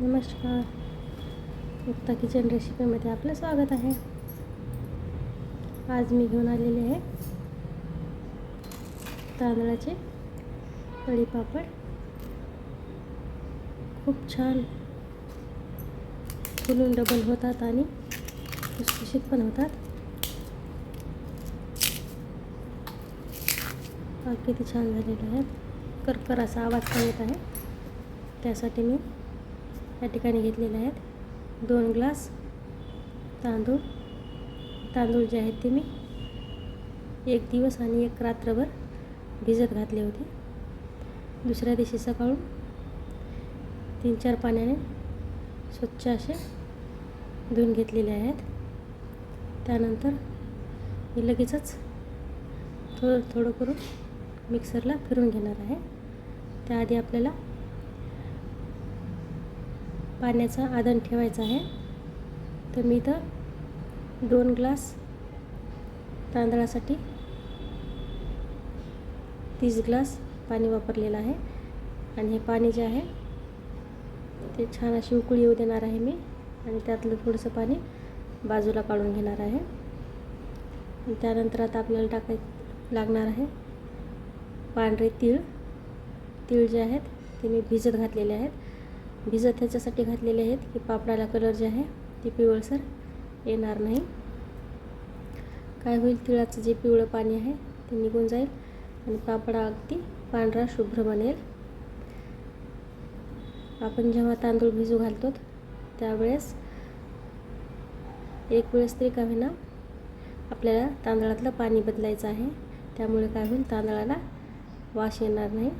नमस्कार। मुक्ता किचन रेसिपीमध्ये आपलं स्वागत आहे आज मी घेऊन आलेले आहे तांदळाचे कढी पापड। खूप छान फुलून डबल होतात आणि खुसखुशीत पण होतात. किती छान झालेले आहेत. करकर असा आवाज़ पण येत आहे. त्यासाठी मी या ठिकाणी घेतलेले आहेत. दोन ग्लास तांदूळ. तांदूळ जे आहेत ते मी एक दिवस आणि एक रात्रभर भिजत घातले होते. दुसऱ्या दिवशी सकाळून तीन चार पाण्याने स्वच्छ असे धुवून घेतलेले आहेत. त्यानंतर मी लगेचच थोडं थोडं करून मिक्सरला फिरून घेणार आहे. त्याआधी आपल्याला पाण्याचा आदन ठेवायचा आहे. तर मी इथं दोन ग्लास तांदळासाठी तीस ग्लास पाणी वापरलेलं आहे. आणि हे पाणी जे आहे ते छान अशी उकळी येऊ देणार आहे मी. आणि त्यातलं थोडंसं पाणी बाजूला काढून घेणार आहे. त्यानंतर आता आपल्याला टाकाय लागणार आहे पांढरे तीळ. तीळ जे आहेत ते मी भिजत घातलेले आहेत. भिजत ह्याच्यासाठी घातलेले आहेत. की पापडाला कलर जे आहे ते पिवळसर येणार नाही. काय होईल तिळाचं जे पिवळं पाणी आहे ते निघून जाईल आणि पापडा अगदी पांढरा शुभ्र बनेल. आपण जेव्हा तांदूळ भिजू घालतो त्यावेळेस एक वेळेस तरी का होईना आपल्याला तांदळातलं पाणी बदलायचं आहे. त्यामुळे काय होईल तांदळाला वास येणार नाही.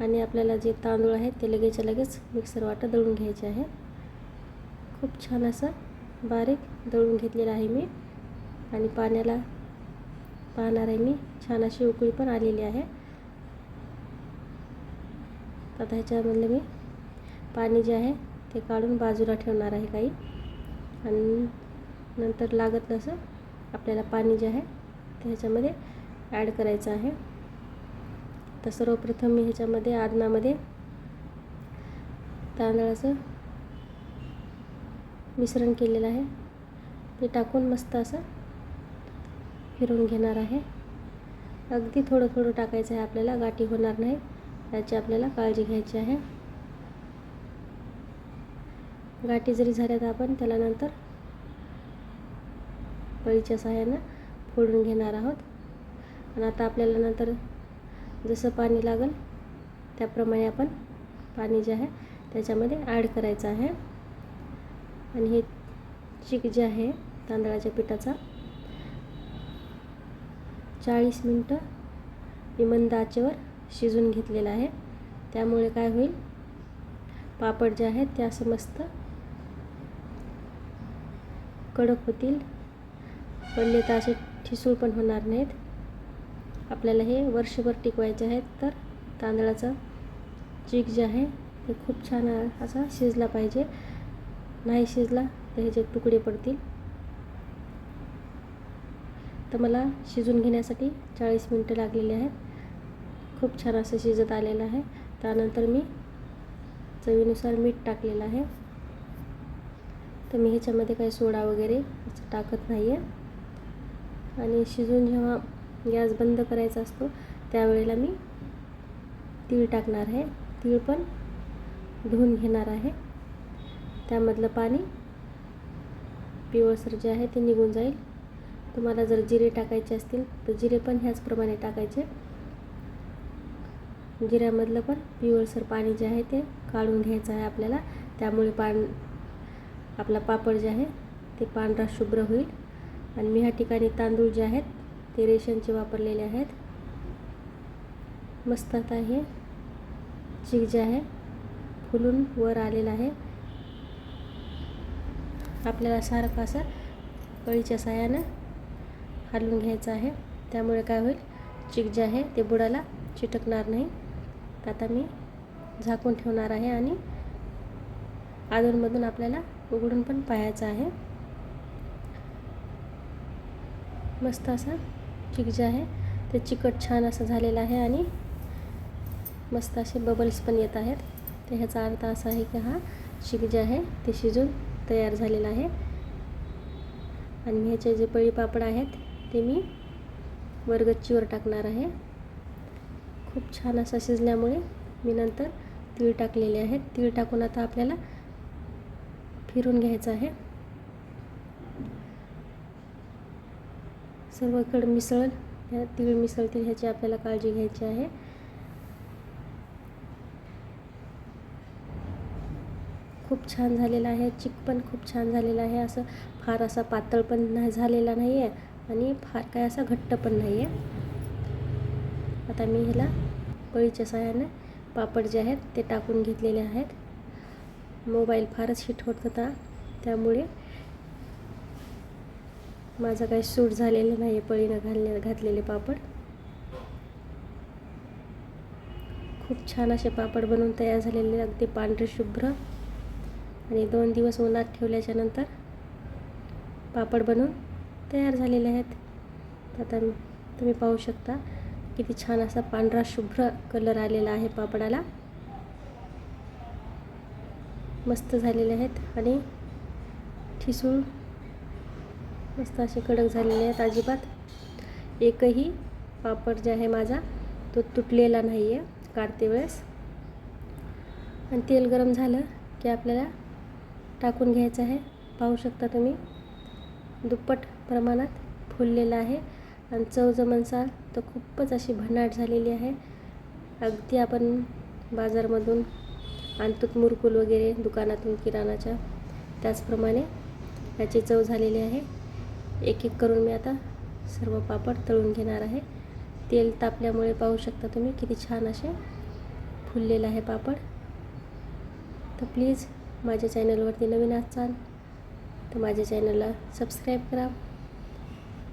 आणि आपल्याला जे तांदूळ आहेत ते लगेचच्या लगेच मिक्सर वाटं दळून घ्यायचे आहे. खूप छान असं बारीक दळून घेतलेलं आहे मी. आणि पाण्याला पाहणार आहे मी छान अशी उकळी पण आलेली आहे. आता ह्याच्यामधलं मी पाणी जे आहे ते काढून बाजूला ठेवणार आहे काही. आणि नंतर लागत असं आपल्याला पाणी जे आहे ते ह्याच्यामध्ये ॲड करायचं आहे. तर सर्वप्रथम मी ह्याच्यामध्ये आदनामध्ये तांदळाचं मिश्रण केलेलं आहे. ते टाकून मस्त असं फिरून घेणार आहे. अगदी थोडं थोडं टाकायचं आहे आपल्याला गाठी होणार नाही. याची आपल्याला काळजी घ्यायची आहे. गाठी जरी झाल्या तर आपण त्याला नंतर पळीच्या सहाय्यानं फोडून घेणार आहोत. आणि आता आपल्याला नंतर जसं पाणी लागेल त्याप्रमाणे आपण पाणी जे आहे त्याच्यामध्ये ॲड करायचं आहे. आणि हे चिक जे आहे तांदळाच्या पिठाचा चाळीस मिनटं मी मंद आचेवर शिजून घेतलेलं आहे. त्यामुळे काय होईल पापड जे आहेत ते असं मस्त कडक होतील. पडले तर असे ठिसूळ पण होणार नाहीत. आपल्याला हे वर्षभर टिकवायचे आहेत तर तांदळाचं चीक जे आहे ते खूप छान असा शिजला पाहिजे. नाही शिजला तर ह्याचे तुकडे पडतील. तर मला शिजून घेण्यासाठी चाळीस मिनटं लागलेले आहेत. खूप छान असं शिजत आलेलं आहे. त्यानंतर मी चवीनुसार मीठ टाकलेलं आहे. तर मी ह्याच्यामध्ये काही सोडा वगैरे असं टाकत नाही आहे आणि शिजून जेव्हा गॅस बंद करायचा असतो त्यावेळेला मी तीळ टाकणार आहे. तीळ पण धुवून घेणार आहे. त्यामधलं पाणी पिवळसर जे आहे ते निघून जाईल. तुम्हाला जर जिरे टाकायचे असतील तर जिरे पण ह्याचप्रमाणे टाकायचे. जिऱ्यामधलं पण पिवळसर पाणी जे आहे ते काढून घ्यायचं आहे आपल्याला. त्यामुळे पान आपला पापड जे आहे ते पांढरा शुभ्र होईल. आणि मी ह्या ठिकाणी तांदूळ जे आहेत ते रेशनचे वापरलेले आहेत. मस्त आता हे चीक जे आहे फुलून वर आलेलं आहे. आपल्याला सारखं असं कळीच्या साह्यानं हलवून घ्यायचं आहे. त्यामुळे काय होईल चिक जे आहे ते बुडाला चिटकणार नाही. आता मी झाकून ठेवणार आहे आणि अधूनमधून आपल्याला उघडून पण पाहायचं आहे. मस्त असा चिक जे आहे ते चिकट छान असं झालेलं आहे आणि मस्त असे बबल्स पण येत आहेत. तर ह्याचा अर्थ असा आहे की हा शीख जे आहे ते शिजून तयार झालेला आहे. आणि ह्याचे जे पळी पापड आहेत ते मी वर गच्चीवर टाकणार आहे. खूप छान असा शिजल्यामुळे मी नंतर तीळ टाकलेले आहेत. तीळ टाकून आता आपल्याला फिरून घ्यायचं आहे. सर्वकडे मिसळ ह्या तीळ मिसळतील ह्याची आपल्याला काळजी घ्यायची आहे. खूप छान झालेला आहे चिक पण खूप छान झालेला आहे. असं फार असा पातळ पण नाही झालेला नाही आहे आणि फार काय असा घट्ट पण नाही आहे आता मी ह्याला कळीच्या सहाय्याने पापड जे आहेत ते टाकून घेतलेले आहेत. मोबाईल फारच हिट होत होता त्यामुळे माझं काही सूट झालेलं नाही आहे पळीनं घालले घातलेले पापड. खूप छान असे पापड बनवून तयार झालेले अगदी पांढरे शुभ्र. आणि दोन दिवस उन्हात ठेवल्याच्या नंतर पापड बनवून तयार झालेले आहेत. आता तुम्ही पाहू शकता किती छान असा पांढरा शुभ्र कलर आलेला आहे पापडाला. मस्त झालेले आहेत आणि ठिसूळ मस्त असे कडक झालेले आहेत अजिबात. एकही पापड जे आहे माझा तो तुटलेला नाही आहे काढते वेळेस. आणि तेल गरम झालं की आपल्याला टाकून घ्यायचं आहे. पाहू शकता तुम्ही दुप्पट प्रमाणात फुललेलं आहे. आणि चव जर म्हणसाल तर खूपच अशी भन्नाट झालेली आहे. अगदी आपण बाजारमधून आणतो मुरकुल वगैरे दुकानातून किराणाच्या त्याचप्रमाणे याची चव झालेली आहे. एक एक करून मी आता सर्व पापड तळून घेणार आहे. तेल तापल्यामुळे पाहू शकता तुम्ही किती छान असे फुललेलं आहे पापड. तर प्लीज माझ्या चॅनलवरती नवीन असाल तर माझ्या चॅनलला सबस्क्राईब करा.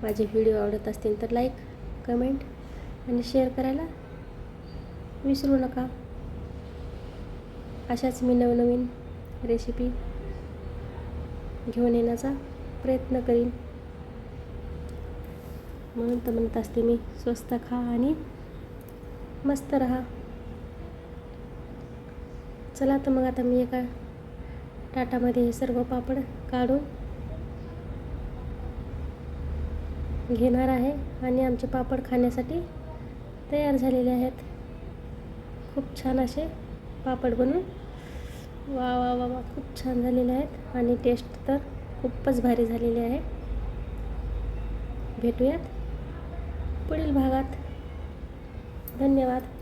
माझे व्हिडिओ आवडत असतील तर लाईक कमेंट आणि शेअर करायला विसरू नका. अशाच मी नवनवीन रेसिपी घेऊन येण्याचा प्रयत्न करीन. म्हणून तर म्हणत असते मी स्वस्त खा आणि मस्त राहा. चला तर मग आता मी एका टाटामध्ये हे सर्व पापड काढून घेणार आहे आणि आमचे पापड खाण्यासाठी तयार झालेले आहेत. खूप छान असे पापड बनवून वा वा वा वा खूप छान झालेले आहेत आणि टेस्ट तर खूपच भारी झालेली आहे. भेटूयात. पुढील भागात धन्यवाद.